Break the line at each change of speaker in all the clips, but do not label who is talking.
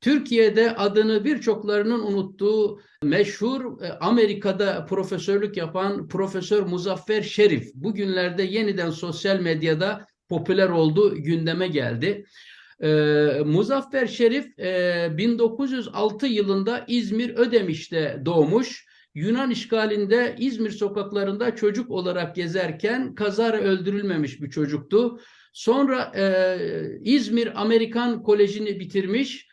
Türkiye'de adını birçoklarının unuttuğu meşhur e, Amerika'da profesörlük yapan Profesör Muzaffer Şerif bugünlerde yeniden sosyal medyada popüler oldu, gündeme geldi. Ee, Muzaffer Şerif e, 1906 yılında İzmir Ödemiş'te doğmuş. Yunan işgalinde İzmir sokaklarında çocuk olarak gezerken kazara öldürülmemiş bir çocuktu. Sonra e, İzmir Amerikan Koleji'ni bitirmiş.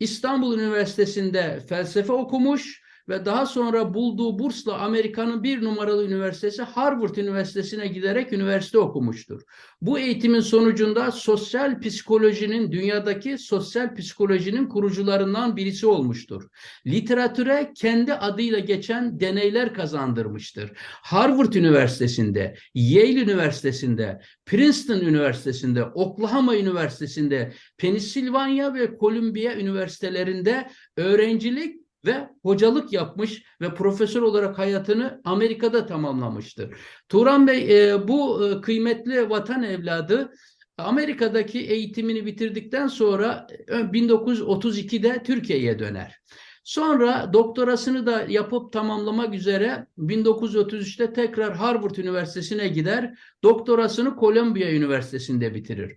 İstanbul Üniversitesi'nde felsefe okumuş ve daha sonra bulduğu bursla Amerika'nın bir numaralı üniversitesi Harvard Üniversitesi'ne giderek üniversite okumuştur. Bu eğitimin sonucunda sosyal psikolojinin dünyadaki sosyal psikolojinin kurucularından birisi olmuştur. Literatüre kendi adıyla geçen deneyler kazandırmıştır. Harvard Üniversitesi'nde, Yale Üniversitesi'nde, Princeton Üniversitesi'nde, Oklahoma Üniversitesi'nde, Pennsylvania ve Columbia Üniversitelerinde öğrencilik ve hocalık yapmış ve profesör olarak hayatını Amerika'da tamamlamıştır. Turan Bey e, bu e, kıymetli vatan evladı Amerika'daki eğitimini bitirdikten sonra 1932'de Türkiye'ye döner. Sonra doktorasını da yapıp tamamlamak üzere 1933'te tekrar Harvard Üniversitesi'ne gider. Doktorasını Columbia Üniversitesi'nde bitirir.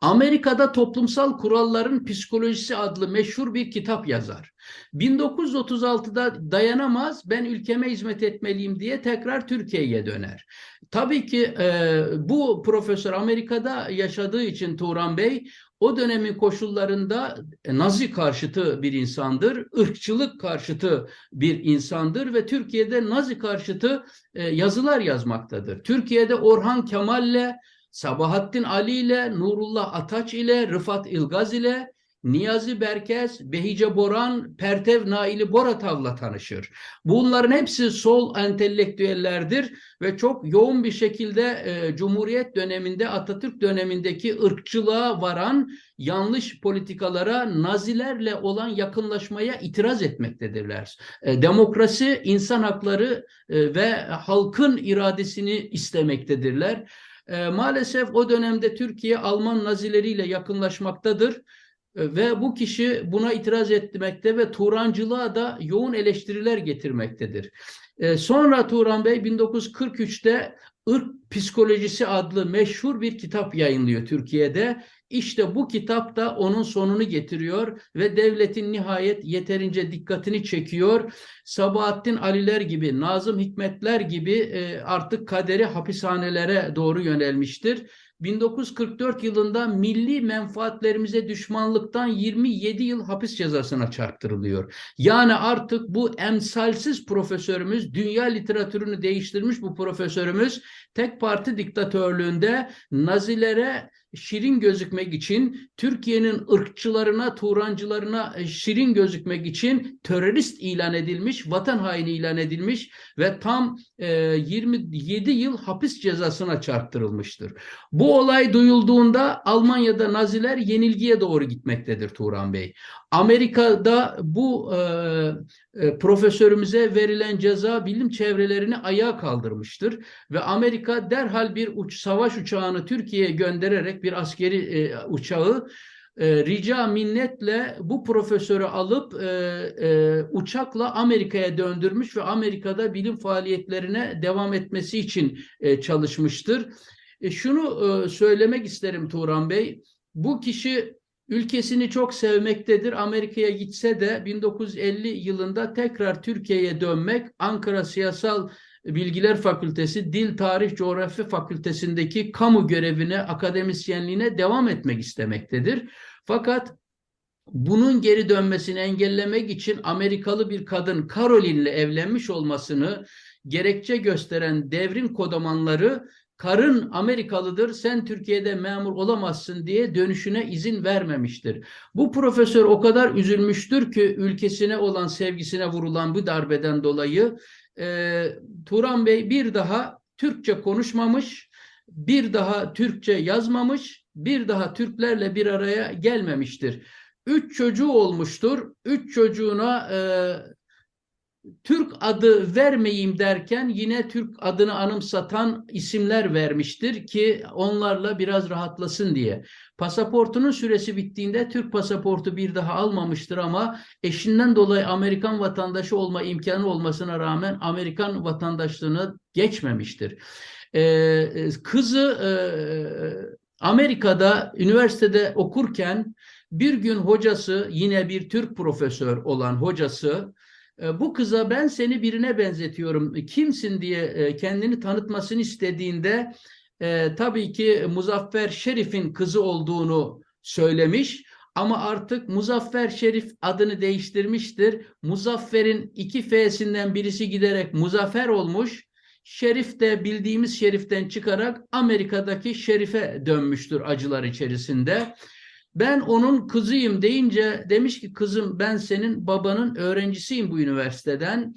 Amerika'da Toplumsal Kuralların Psikolojisi adlı meşhur bir kitap yazar. 1936'da dayanamaz ben ülkeme hizmet etmeliyim diye tekrar Türkiye'ye döner. Tabii ki e, bu profesör Amerika'da yaşadığı için Turan Bey o dönemin koşullarında Nazi karşıtı bir insandır, ırkçılık karşıtı bir insandır ve Türkiye'de Nazi karşıtı e, yazılar yazmaktadır. Türkiye'de Orhan Kemal'le Sabahattin Ali ile, Nurullah Ataç ile, Rıfat İlgaz ile, Niyazi Berkes, Behice Boran, Pertev Naili Boratav'la tanışır. Bunların hepsi sol entelektüellerdir ve çok yoğun bir şekilde e, Cumhuriyet döneminde, Atatürk dönemindeki ırkçılığa varan yanlış politikalara, Nazilerle olan yakınlaşmaya itiraz etmektedirler. E, demokrasi, insan hakları e, ve halkın iradesini istemektedirler. E, maalesef o dönemde Türkiye Alman Nazileriyle yakınlaşmaktadır e, ve bu kişi buna itiraz etmekte ve Turancılığa da yoğun eleştiriler getirmektedir. E, sonra Turan Bey 1943'te Irk Psikolojisi adlı meşhur bir kitap yayınlıyor Türkiye'de. İşte bu kitap da onun sonunu getiriyor ve devletin nihayet yeterince dikkatini çekiyor. Sabahattin Aliler gibi, Nazım Hikmetler gibi e, artık kaderi hapishanelere doğru yönelmiştir. 1944 yılında milli menfaatlerimize düşmanlıktan 27 yıl hapis cezasına çarptırılıyor. Yani artık bu emsalsiz profesörümüz, dünya literatürünü değiştirmiş bu profesörümüz tek parti diktatörlüğünde Nazilere şirin gözükmek için, Türkiye'nin ırkçılarına, Turancılarına e, şirin gözükmek için terörist ilan edilmiş, vatan haini ilan edilmiş ve tam e, 27 yıl hapis cezasına çarptırılmıştır. Bu olay duyulduğunda Almanya'da Naziler yenilgiye doğru gitmektedir Turan Bey. Amerika'da bu e, e, profesörümüze verilen ceza bilim çevrelerini ayağa kaldırmıştır ve Amerika derhal bir uç, savaş uçağını Türkiye'ye göndererek bir askeri e, uçağı e, rica minnetle bu profesörü alıp e, e, uçakla Amerika'ya döndürmüş ve Amerika'da bilim faaliyetlerine devam etmesi için e, çalışmıştır. E, şunu e, söylemek isterim Turan Bey. Bu kişi ülkesini çok sevmektedir. Amerika'ya gitse de 1950 yılında tekrar Türkiye'ye dönmek Ankara Siyasal Bilgiler Fakültesi Dil, Tarih, Coğrafya Fakültesindeki kamu görevine, akademisyenliğine devam etmek istemektedir. Fakat bunun geri dönmesini engellemek için Amerikalı bir kadın Caroline'le evlenmiş olmasını gerekçe gösteren devrim kodamanları karın Amerikalıdır sen Türkiye'de memur olamazsın diye dönüşüne izin vermemiştir. Bu profesör o kadar üzülmüştür ki ülkesine olan sevgisine vurulan bu darbeden dolayı e, Turan Bey bir daha Türkçe konuşmamış, bir daha Türkçe yazmamış, bir daha Türklerle bir araya gelmemiştir. Üç çocuğu olmuştur. Üç çocuğuna e, Türk adı vermeyeyim derken yine Türk adını anımsatan isimler vermiştir ki onlarla biraz rahatlasın diye. Pasaportunun süresi bittiğinde Türk pasaportu bir daha almamıştır ama eşinden dolayı Amerikan vatandaşı olma imkanı olmasına rağmen Amerikan vatandaşlığını geçmemiştir. Ee, kızı e, Amerika'da üniversitede okurken bir gün hocası yine bir Türk profesör olan hocası e, bu kıza ben seni birine benzetiyorum kimsin diye e, kendini tanıtmasını istediğinde e, tabii ki Muzaffer Şerif'in kızı olduğunu söylemiş ama artık Muzaffer Şerif adını değiştirmiştir. Muzaffer'in iki F'sinden birisi giderek Muzaffer olmuş. Şerif de bildiğimiz Şerif'ten çıkarak Amerika'daki Şerif'e dönmüştür acılar içerisinde. Ben onun kızıyım deyince demiş ki kızım ben senin babanın öğrencisiyim bu üniversiteden.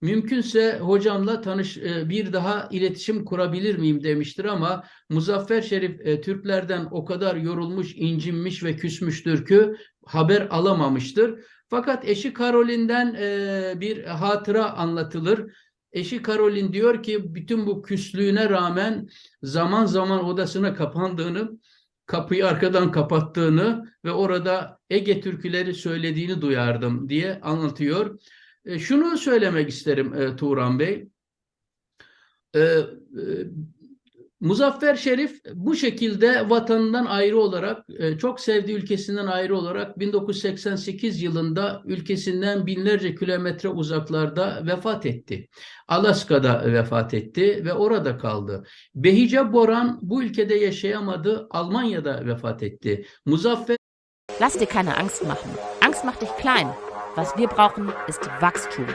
Mümkünse hocamla tanış e, bir daha iletişim kurabilir miyim demiştir ama Muzaffer Şerif e, Türklerden o kadar yorulmuş, incinmiş ve küsmüştür ki haber alamamıştır. Fakat eşi Karolin'den e, bir hatıra anlatılır. Eşi Karolin diyor ki bütün bu küslüğüne rağmen zaman zaman odasına kapandığını, kapıyı arkadan kapattığını ve orada Ege türküleri söylediğini duyardım diye anlatıyor. E, şunu söylemek isterim e, Turan Bey. E, Muzaffer Şerif bu şekilde vatanından ayrı olarak, e, çok sevdiği ülkesinden ayrı olarak 1988 yılında ülkesinden binlerce kilometre uzaklarda vefat etti. Alaska'da vefat etti ve orada kaldı. Behice Boran bu ülkede yaşayamadı, Almanya'da vefat etti. Muzaffer
Lass dir keine Angst machen. Angst macht dich klein. Was wir brauchen, ist Wachstum.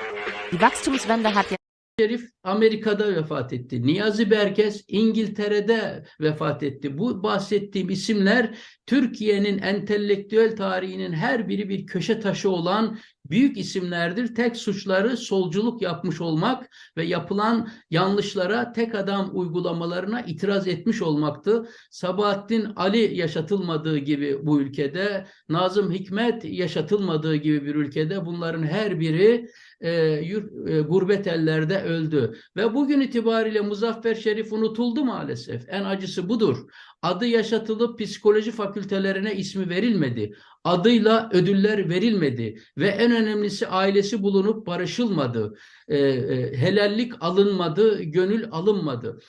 Die Wachstumswende hat ja
Şerif Amerika'da vefat etti. Niyazi Berkes İngiltere'de vefat etti. Bu bahsettiğim isimler Türkiye'nin entelektüel tarihinin her biri bir köşe taşı olan büyük isimlerdir. Tek suçları solculuk yapmış olmak ve yapılan yanlışlara tek adam uygulamalarına itiraz etmiş olmaktı. Sabahattin Ali yaşatılmadığı gibi bu ülkede, Nazım Hikmet yaşatılmadığı gibi bir ülkede bunların her biri e, yur, e, gurbet ellerde öldü. Ve bugün itibariyle Muzaffer Şerif unutuldu maalesef. En acısı budur. Adı yaşatılıp psikoloji fakültelerine ismi verilmedi. Adıyla ödüller verilmedi. Ve en önemlisi ailesi bulunup barışılmadı. E, e, helallik alınmadı, gönül alınmadı.